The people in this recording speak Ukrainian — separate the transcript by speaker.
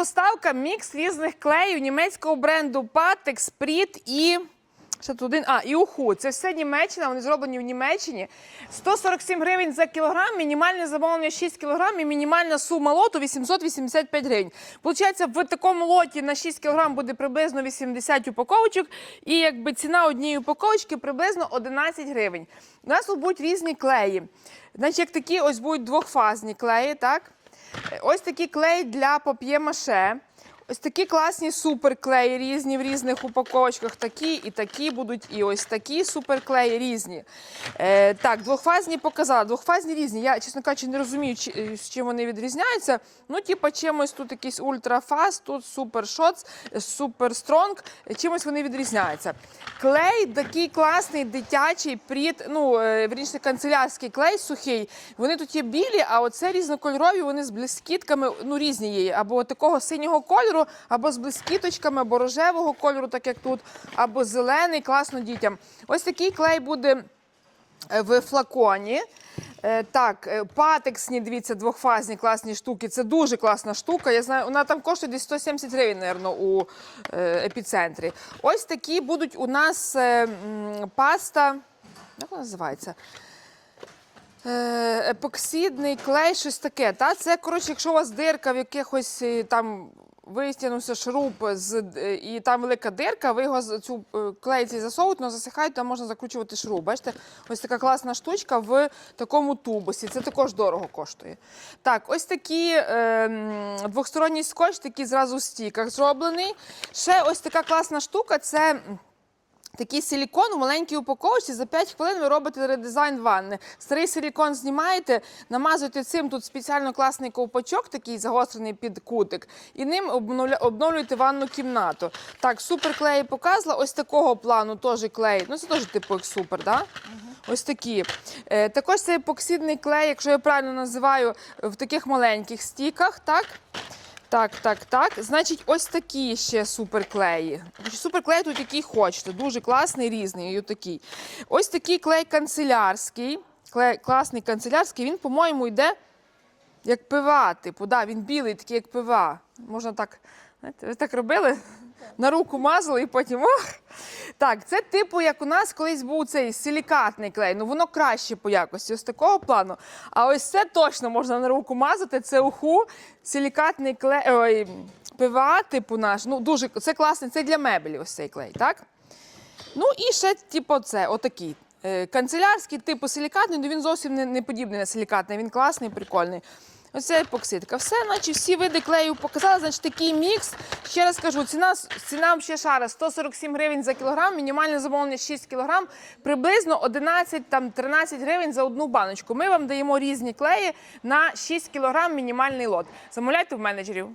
Speaker 1: поставка мікс різних клеїв німецького бренду Patex, Sprit і. Ще тут один, а, і уху. Це все Німеччина, вони зроблені в Німеччині. 147 гривень за кілограм, мінімальне замовлення 6 кілограм і мінімальна сума лоту 885 гривень. Получається, в такому лоті на 6 кілограм буде приблизно 80 упаковочок, і якби ціна однієї упаковочки приблизно 11 гривень. У нас тут будуть різні клеї. Значить, як такі ось будуть двохфазні клеї, так? Ось такий клей для пап'є-маше. Ось такі класні суперклеї різні в різних упаковочках. Такі і такі будуть, і ось такі суперклеї різні. Е, так, двохфазні показала. Двохфазні різні. Я, чесно кажучи, не розумію, чи, е, з чим вони відрізняються. Ну, типа, чимось тут якийсь ультрафаз, тут супер шоц, супер стронг. Чимось вони відрізняються. Клей такий класний, дитячий, пріт, ну, е, вірніше, канцелярський клей сухий. Вони тут є білі, а оце різнокольорові, вони з блискітками, ну різні є. Або такого синього кольору, або з блискіточками, або рожевого кольору, так як тут, або зелений, класно дітям. Ось такий клей буде е, в флаконі. Е, Так, е, патексні, дивіться, двохфазні класні штуки. Це дуже класна штука. Я знаю, вона там коштує десь 170 гривень, напевно, у епіцентрі. Ось такі будуть у нас паста. Як вона називається? Епоксидний клей, щось таке. Та? Це, коротше, якщо у вас дирка в якихось там вистягнувся шуруп з, е, і там велика дирка, ви його цю клейці засовуєте, засихають, там можна закручувати шуруп. Бачите, ось така класна штучка в такому тубусі. Це також дорого коштує. Так, ось такі е, двосторонній скотч, такий зразу в стіках зроблений. Ще ось така класна штука. Це. Такий силікон у маленькій упаковці за 5 хвилин ви робите редизайн ванни. Старий силікон знімаєте, намазуєте цим тут спеціально класний ковпачок, такий загострений під кутик, і ним обновлюєте ванну кімнату. Так, супер клеї показала. Ось такого плану теж клей. Ну це теж типу як супер, да? Ось такі. Е, також це епоксидний клей, якщо я правильно називаю, в таких маленьких стіках, так? Так, так, так. Значить, ось такі ще суперклеї. Суперклей тут який хочете. Дуже класний, різний. І такий. Ось такий клей канцелярський. Клей, класний канцелярський. Він, по-моєму, йде як пива. Типу, да, він білий, такий, як пива. Можна так. Знаєте, ви так робили? На руку мазали і потім. Ох! Так, це типу, як у нас колись був цей силікатний клей. Ну воно краще по якості, ось такого плану. А ось це точно можна на руку мазати. Це уху, силікатний клей, ой, ПВА, типу наш. Ну, дуже це класний, це для меблі ось цей клей, так? Ну і ще, типу, це, отакий. Е, Канцелярський, типу силікатний, але він зовсім не, не подібний на силікатний, він класний, прикольний. Оце епоксидка. Все, наче всі види клею показали, значить такий мікс. Ще раз кажу, ціна, ціна ще шара 147 гривень за кілограм, мінімальне замовлення 6 кілограм, приблизно 11-13 гривень за одну баночку. Ми вам даємо різні клеї на 6 кілограм мінімальний лот. Замовляйте в менеджерів.